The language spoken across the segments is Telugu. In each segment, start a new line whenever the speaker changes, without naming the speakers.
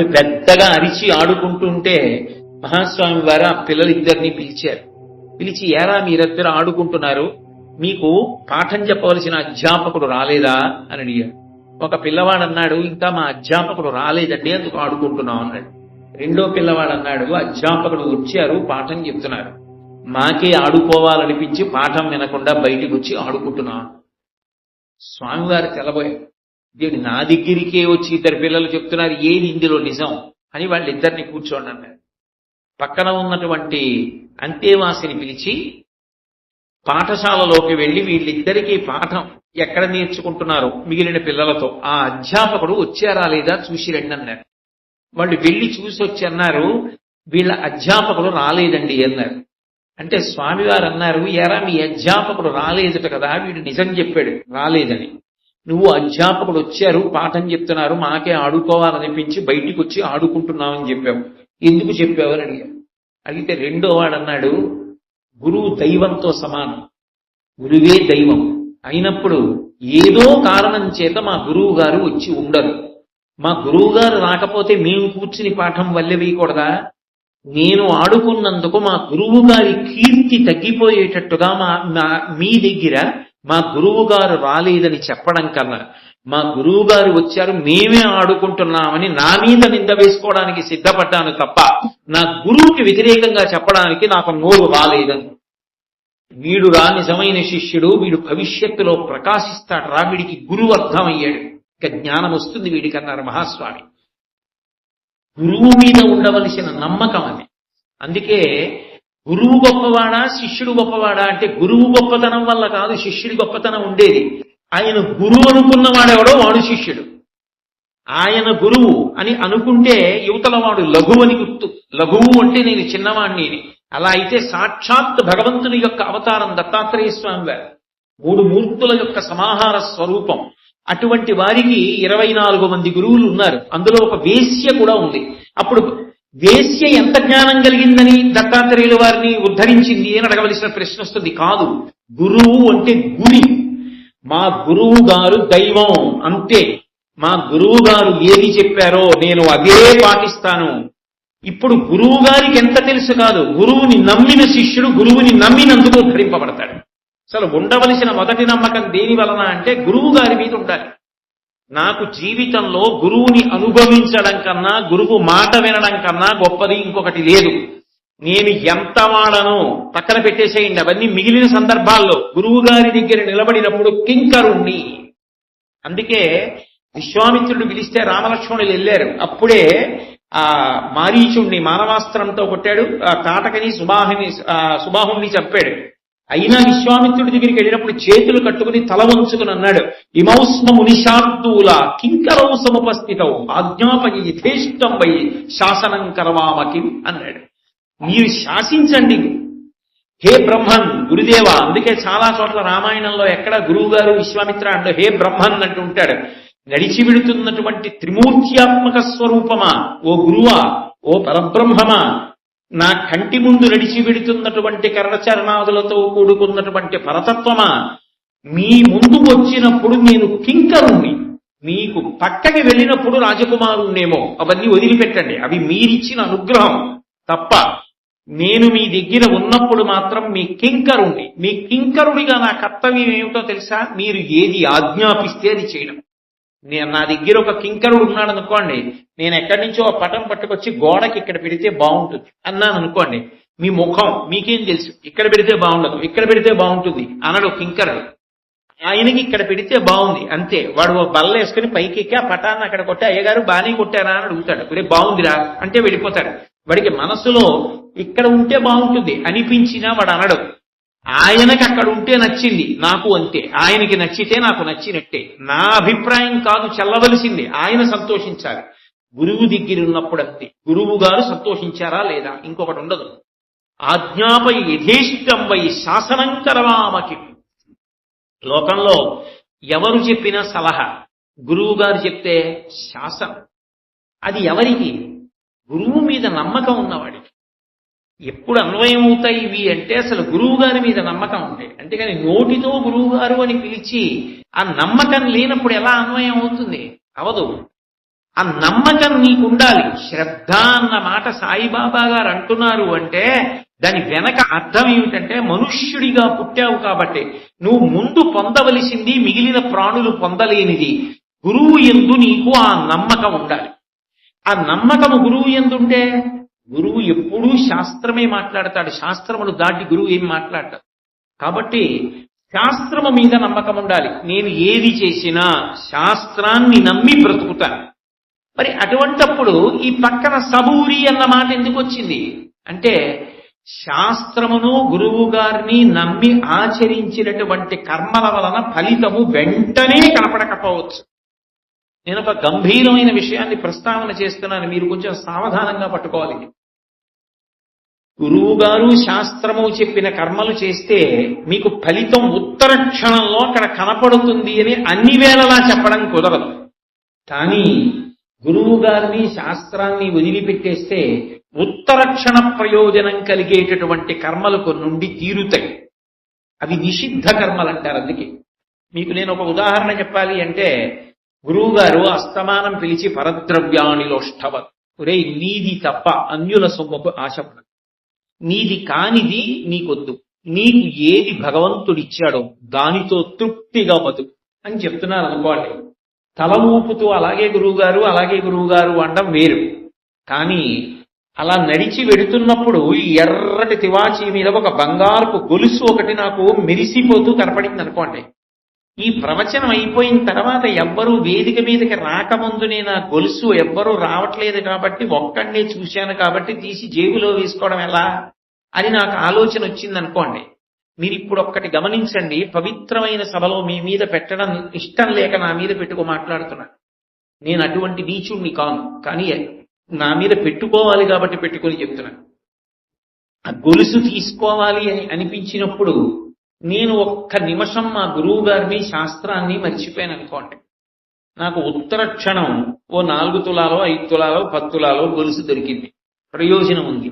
వాళ్ళు పెద్దగా అరిచి ఆడుకుంటుంటే మహాస్వామి వారు ఆ పిల్లలిద్దరిని పిలిచారు. పిలిచి ఏరా మీరిద్దరు ఆడుకుంటున్నారు? మీకు పాఠం చెప్పవలసిన అధ్యాపకుడు రాలేదా? అని అడిగాడు. ఒక పిల్లవాడు అన్నాడు ఇంకా మా అధ్యాపకుడు రాలేదండి అందుకు ఆడుకుంటున్నాం అన్నాడు. రెండో పిల్లవాడు అన్నాడు అధ్యాపకుడు వచ్చారు పాఠం చెప్తున్నారు. మాకే ఆడుకోవాలనిపించి పాఠం వినకుండా బయటికి వచ్చి ఆడుకుంటున్నాం. స్వామివారు తెలబోయారు దేవుడు నా దగ్గరికే వచ్చి ఇద్దరు పిల్లలు చెప్తున్నారు ఏది ఇందులో నిజం? అని వాళ్ళిద్దరిని కూర్చోండి అన్నారు. పక్కన ఉన్నటువంటి అంతేవాసిని పిలిచి పాఠశాలలోకి వెళ్ళి వీళ్ళిద్దరికీ పాఠం ఎక్కడ నేర్చుకుంటున్నారు మిగిలిన పిల్లలతో? ఆ అధ్యాపకుడు వచ్చారా లేదా చూసి రండి అన్నారు. వాళ్ళు వెళ్ళి చూసి వచ్చి అన్నారు వీళ్ళ అధ్యాపకుడు రాలేదండి అన్నారు. అంటే స్వామివారు అన్నారు ఎరా మీ అధ్యాపకుడు రాలేదుట కదా వీడు నిజం చెప్పాడు రాలేదని. నువ్వు అధ్యాపకుడు వచ్చారు పాఠం చెప్తున్నారు మాకే ఆడుకోవాలనిపించి బయటికి వచ్చి ఆడుకుంటున్నామని చెప్పావు. ఎందుకు చెప్పావు అని అడిగారు అడిగితే రెండో వాడు అన్నాడు గురువు దైవంతో సమానం. గురువే దైవం. అయినప్పుడు ఏదో కారణం చేత మా గురువు గారు వచ్చి ఉండరు. మా గురువు గారు రాకపోతే మేము కూర్చుని పాఠం వల్లెవేయకూడదా నేను ఆడుకున్నందుకు మా గురువు గారి కీర్తి తగ్గిపోయేటట్టుగా మా మా- మీ దగ్గర మా గురువు గారు రాలేదని చెప్పడం కన్నా మా గురువు గారు వచ్చారు మేమే ఆడుకుంటున్నామని నా మీద నింద వేసుకోవడానికి సిద్ధపడ్డాను తప్ప నా గురువుకి వ్యతిరేకంగా చెప్పడానికి నాకు నోరు రాలేదని. వీడు రా నిజమైన శిష్యుడు వీడు భవిష్యత్తులో ప్రకాశిస్తాడు రా వీడికి గురువు అర్థమయ్యాడు. ఇక జ్ఞానం వస్తుంది వీడికి అన్నారు మహాస్వామి. గురువు మీద ఉండవలసిన నమ్మకం అది. అందుకే గురువు గొప్పవాడా శిష్యుడు గొప్పవాడా అంటే గురువు గొప్పతనం వల్ల కాదు శిష్యుడి గొప్పతనం ఉండేది. ఆయన గురువు అనుకున్నవాడెవడో వాడు శిష్యుడు. ఆయన గురువు అని అనుకుంటే యువతల వాడు లఘువు అని గుర్తు లఘువు అంటే నేను చిన్నవాణ్ణి అలా అయితే సాక్షాత్ భగవంతుని యొక్క అవతారం దత్తాత్రేయ స్వామి వారు. మూడు మూర్తుల యొక్క సమాహార స్వరూపం. అటువంటి వారికి ఇరవై నాలుగు మంది గురువులు ఉన్నారు. అందులో ఒక వేశ్య కూడా ఉంది. అప్పుడు వేశ్య ఎంత జ్ఞానం కలిగిందని దత్తాత్రేయుల వారిని ఉద్ధరించింది అని అడగవలసిన ప్రశ్న వస్తుంది. కాదు గురువు అంటే గురి. మా గురువు గారు దైవం అంతే. మా గురువు గారు ఏది చెప్పారో నేను అదే పాటిస్తాను. ఇప్పుడు గురువు గారికి ఎంత తెలుసు కాదు. గురువుని నమ్మిన శిష్యుడు గురువుని నమ్మినందుకు ధరింపబడతాడు అసలు ఉండవలసిన మొదటి నమ్మకం దేని వలన అంటే గురువు గారి మీద ఉండాలి. నాకు జీవితంలో గురువుని అనుభవించడం కన్నా గురువు మాట వినడం కన్నా గొప్పది ఇంకొకటి లేదు. నేను ఎంత వాడను పక్కన పెట్టేసేయండి. అవన్నీ మిగిలిన సందర్భాల్లో గురువు గారి దగ్గర నిలబడినప్పుడు కింకరుణ్ణి. అందుకే విశ్వామిత్రుడు పిలిస్తే రామలక్ష్మణులు వెళ్ళారు. అప్పుడే ఆ మారీచుణ్ణి మానవాస్త్రంతో కొట్టాడు. ఆ కాటకని సుబాహుని సుబాహుణ్ణి చంపాడు. అయినా విశ్వామిత్రుడి దగ్గరికి వెళ్ళినప్పుడు చేతులు కట్టుకుని తల వంచుకుని అన్నాడు ఇమౌస్మ మునిశార్దూల కింకరౌ సముపస్థితౌ ఆజ్ఞాపయి యథేష్టం పై శాసనం కరవామకి అన్నాడు. మీరు శాసించండి. హే బ్రహ్మన్ గురుదేవ అందుకే చాలా చోట్ల రామాయణంలో ఎక్కడ గురువు గారు విశ్వామిత్ర అంటూ హే బ్రహ్మన్ అంటూ ఉంటాడు. నడిచి విడుతున్నటువంటి త్రిమూర్త్యాత్మక స్వరూపమా? ఓ గురువా ఓ పరబ్రహ్మమా? నా కంటి ముందు నడిచి విడుతున్నటువంటి కర్ణచరణాదులతో కూడుకున్నటువంటి పరతత్వమా? మీ ముందు వచ్చినప్పుడు నేను కింకరుణ్ణి. మీకు పక్కకి వెళ్ళినప్పుడు రాజకుమారుణ్ణేమో. అవన్నీ వదిలిపెట్టండి. అవి మీరిచ్చిన అనుగ్రహం. తప్ప నేను మీ దగ్గర ఉన్నప్పుడు మాత్రం మీ కింకరుణ్ణి. మీ కింకరుడిగా నా కర్తవ్యం ఏమిటో తెలుసా? మీరు ఏది ఆజ్ఞాపిస్తే అది చేయడం. నేను నా దగ్గర ఒక కింకరుడు ఉన్నాడు అనుకోండి నేను ఎక్కడి నుంచో ఆ పటం పట్టుకొచ్చి గోడకి ఇక్కడ పెడితే బాగుంటుంది అన్నాను అనుకోండి మీ ముఖం మీకేం తెలుసు? ఇక్కడ పెడితే బాగుండదు ఇక్కడ పెడితే బాగుంటుంది అనడు కింకరుడు. ఆయనకి ఇక్కడ పెడితే బాగుంది అంతే. వాడు బల్ల వేసుకుని పైకి ఎక్కి ఆ పటాన్ని అక్కడ కొట్టి అయ్యగారు బాగానే కొట్టారా అని అడుగుతాడు. రే బాగుందిరా అంటే వెళ్ళిపోతాడు. వాడికి మనసులో ఇక్కడ ఉంటే బాగుంటుంది అనిపించినా వాడు అనడు. ఆయనకి అక్కడ ఉంటే నచ్చింది నాకు అంతే. ఆయనకి నచ్చితే నాకు నచ్చినట్టే. నా అభిప్రాయం కాదు చల్లవలసిందే. ఆయన సంతోషించాలి. గురువు దగ్గర ఉన్నప్పుడు అంతే గురువు గారు సంతోషించారా లేదా? ఇంకొకటి ఉండదు ఆజ్ఞాపై యథేష్టం వై శాసనం కరవామకి. లోకంలో ఎవరు చెప్పిన సలహా. గురువు గారు చెప్తే శాసనం. అది ఎవరికి? గురువు మీద నమ్మకం ఉన్నవాడికి. ఎప్పుడు అన్వయం అవుతాయి ఇవి అంటే అసలు గురువు గారి మీద నమ్మకం ఉంటే అంతేగాని నోటితో గురువు గారు అని పిలిచి ఆ నమ్మకం లేనప్పుడు ఎలా అన్వయం అవుతుంది? అవదు. ఆ నమ్మకం నీకు ఉండాలి శ్రద్ధ అన్న మాట సాయిబాబా గారు అంటున్నారు అంటే దాని వెనక అర్థం ఏమిటంటే మనుష్యుడిగా పుట్టావు కాబట్టి నువ్వు ముందు పొందవలసింది మిగిలిన ప్రాణులు పొందలేనిది. గురువు ఎందు నీకు ఆ నమ్మకం ఉండాలి. ఆ నమ్మకము గురువు ఎందుంటే గురువు ఎప్పుడూ శాస్త్రమే మాట్లాడతాడు. శాస్త్రమును దాటి గురువు ఏం మాట్లాడతాడు. కాబట్టి శాస్త్రము మీద నమ్మకం ఉండాలి. నేను ఏది చేసినా శాస్త్రాన్ని నమ్మి బ్రతుకుతాను. మరి అటువంటప్పుడు ఈ పక్కన సబూరి అన్న మాట ఎందుకు వచ్చింది? అంటే శాస్త్రమును గురువు గారిని నమ్మి ఆచరించినటువంటి కర్మల వలన ఫలితము వెంటనే కనపడకపోవచ్చు. నేను ఒక గంభీరమైన విషయాన్ని ప్రస్తావన చేస్తున్నాను. మీరు కొంచెం సావధానంగా పట్టుకోవాలి. గురువు గారు శాస్త్రము చెప్పిన కర్మలు చేస్తే మీకు ఫలితం ఉత్తర క్షణంలో అక్కడ కనపడుతుంది అని అన్ని వేళలా చెప్పడం కుదరదు. కానీ గురువు గారిని శాస్త్రాన్ని వదిలిపెట్టేస్తే ఉత్తర క్షణ ప్రయోజనం కలిగేటటువంటి కర్మలు నుండి తీరుతాయి. అవి నిషిద్ధ కర్మలు అంటారు అందుకే. మీకు నేను ఒక ఉదాహరణ చెప్పాలి అంటే గురువు గారు అస్తమానం పిలిచి పరద్రవ్యాణిలోష్టవ ఒరే నీది తప్ప అన్యుల సొమ్ముకు ఆశపడదు నీది కానిది నీకొద్దు. నీకు ఏది భగవంతుడిచ్చాడో దానితో తృప్తిగా బతుకు అని చెప్తున్నారు అనుకోండి. తల ఊపుతూ అలాగే గురువుగారు అలాగే గురువుగారు అనడం వేరు. కానీ అలా నడిచి వెడుతున్నప్పుడు ఈ ఎర్రటి తివాచి మీద ఒక బంగారపు గొలుసు ఒకటి నాకు మెరిసిపోతూ కనపడింది అనుకోండి ఈ ప్రవచనం అయిపోయిన తర్వాత ఎవ్వరూ వేదిక మీదకి రాకముందు నేను గొలుసు ఎవ్వరూ రావట్లేదు కాబట్టి ఒక్కడినే చూశాను కాబట్టి తీసి జేబులో వేసుకోవడం ఎలా అని నాకు ఆలోచన వచ్చింది అనుకోండి మీరు ఇప్పుడు ఒక్కటి గమనించండి పవిత్రమైన సభలో మీ మీద పెట్టడం ఇష్టం లేక నా మీద పెట్టుకో మాట్లాడుతున్నా. నేను అటువంటి నీచుణ్ణి కాను కానీ నా మీద పెట్టుకోవాలి కాబట్టి పెట్టుకొని చెప్తున్నాను ఆ గొలుసు తీసుకోవాలి అని అనిపించినప్పుడు నేను ఒక్క నిమిషం మా గురువు గారిని శాస్త్రాన్ని మర్చిపోయాను అనుకోండి నాకు ఉత్తర క్షణం ఓ నాలుగు తులాలో ఐదు తులాలో పత్తులాలో గొలుసు దొరికింది. ప్రయోజనం ఉంది.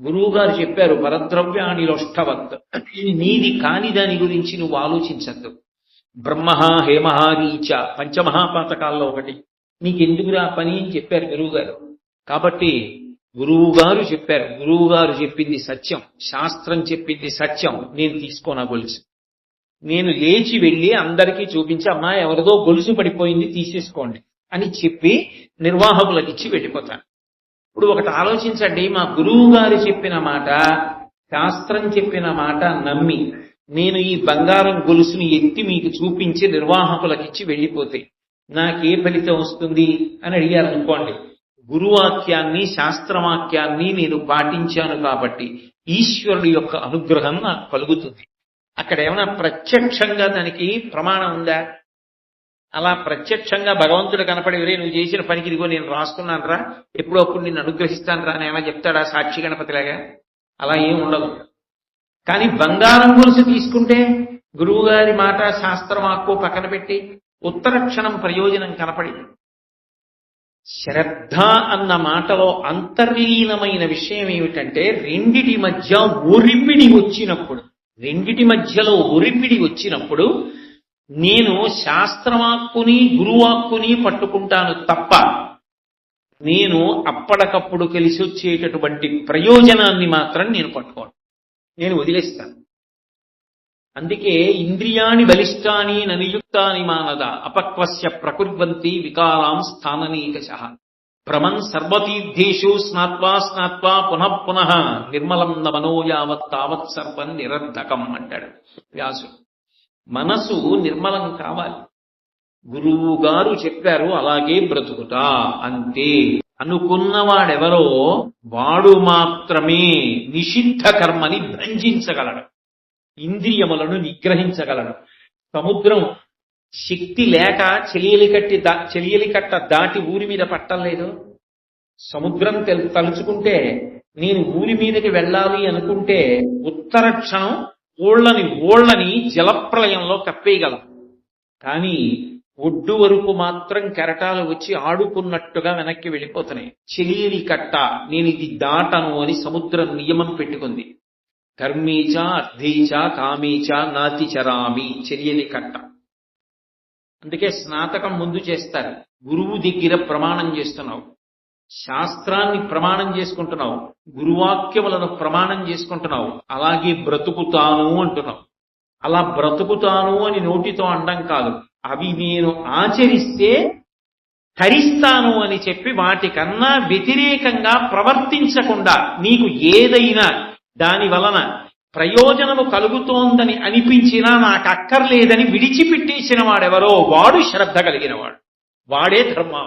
గురువు గారు చెప్పారు పరద్రవ్యాణిలోష్టవత్ ఇది నీది కాని దాని గురించి నువ్వు ఆలోచించద్దు. బ్రహ్మ హేమహారీచ పంచమహాపాతకాల్లో ఒకటి. నీకెందుకురా పని అని చెప్పారు గురువు గారు కాబట్టి గురువు గారు చెప్పారు. గురువు గారు చెప్పింది సత్యం. శాస్త్రం చెప్పింది సత్యం. నేను తీసుకోనా గొలుసు? నేను లేచి వెళ్ళి అందరికీ చూపించి అమ్మా ఎవరిదో గొలుసు పడిపోయింది తీసేసుకోండి అని చెప్పి నిర్వాహకులకు ఇచ్చి వెళ్ళిపోతాను. ఇప్పుడు ఒకటి ఆలోచించండి. మా గురువు గారు చెప్పిన మాట శాస్త్రం చెప్పిన మాట నమ్మి నేను ఈ బంగారం గొలుసుని ఎత్తి మీకు చూపించి నిర్వాహకులకు ఇచ్చి వెళ్ళిపోతే నాకే ఫలితం వస్తుంది అని అడిగారు అనుకోండి గురువాక్యాన్ని శాస్త్రవాక్యాన్ని నేను పాటించాను కాబట్టి ఈశ్వరుడు యొక్క అనుగ్రహం నాకు కలుగుతుంది. అక్కడ ఏమైనా ప్రత్యక్షంగా దానికి ప్రమాణం ఉందా? అలా ప్రత్యక్షంగా భగవంతుడు కనపడి "ఒరేయ్, నువ్వు చేసిన పనికి ఇదిగో నేను రాసుకున్నాను రా ఎప్పుడో అప్పుడు నిన్ను అనుగ్రహిస్తాను రా అని ఏమైనా చెప్తాడా సాక్షి గణపతిలాగా అలా ఏం ఉండదు. కానీ బంగారం గొలుసు తీసుకుంటే గురువుగారి మాట శాస్త్రం ఆక్కు పక్కన పెట్టి ఉత్తర క్షణం ప్రయోజనం కనపడింది. శ్రద్ధ అన్న మాటలో అంతర్లీనమైన విషయం ఏమిటంటే రెండిటి మధ్య ఒరిపిడి వచ్చినప్పుడు రెండిటి మధ్యలో ఒరిపిడి వచ్చినప్పుడు నేను శాస్త్రవాక్కుని గురువాక్కుని పట్టుకుంటాను తప్ప నేను అప్పటికప్పుడు కలిసి వచ్చేటటువంటి ప్రయోజనాన్ని మాత్రం నేను పట్టుకోను. నేను వదిలేస్తాను. అందుకే ఇంద్రియాణి బలిష్టాని ననియుక్తాని మానద అపక్వస్య ప్రకుర్వంతి వికారాం స్థాననీకశ. భ్రమన్ సర్వతీర్థేషు స్నాత్వా స్నాత్వా పునః పునః నిర్మలం నమనో యావత్ తావత్ సర్వం నిరర్ధకం అంటాడు వ్యాసుడు. మనసు నిర్మలం కావాలి. గురువు గారు చెప్పారు అలాగే బ్రతుకుతా అంతే. అనుకున్నవాడెవరో వాడు మాత్రమే నిషిద్ధ కర్మని భంజించగలడు ఇంద్రియములను నిగ్రహించగలను. సముద్రం శక్తి లేక చెలియలి కట్టి దా చెలియలి కట్ట దాటి ఊరి మీద పట్టలేదు సముద్రం తెలు తలుచుకుంటే నేను ఊరి మీదకి వెళ్ళాలి అనుకుంటే ఉత్తర క్షణం ఓళ్ళని ఓళ్ళని జలప్రలయంలో కప్పేయగలం. కానీ ఒడ్డు వరకు మాత్రం కెరటాలు వచ్చి ఆడుకున్నట్టుగా వెనక్కి వెళ్ళిపోతున్నాయి. చెలియలి కట్ట నేను ఇది దాటను అని సముద్రం నియమం పెట్టుకుంది. కర్మీచ అర్థీచ కామీచ నాతి చరామి చర్యని కట్ట. అందుకే స్నాతకం ముందు చేస్తారు. గురువు దగ్గర ప్రమాణం చేస్తున్నావు. శాస్త్రాన్ని ప్రమాణం చేసుకుంటున్నావు. గురువాక్యములను ప్రమాణం చేసుకుంటున్నావు. అలాగే బ్రతుకుతాను అంటున్నావు. అలా బ్రతుకుతాను అని నోటితో అండం కాదు. అవి నేను ఆచరిస్తే తరిస్తాను అని చెప్పి వాటికన్నా వ్యతిరేకంగా ప్రవర్తించకుండా నీకు ఏదైనా దాని వలన ప్రయోజనము కలుగుతోందని అనిపించినా నాకు అక్కర్లేదని విడిచిపెట్టేసిన వాడెవరో వాడు శ్రద్ధ కలిగిన వాడు వాడే ధర్మం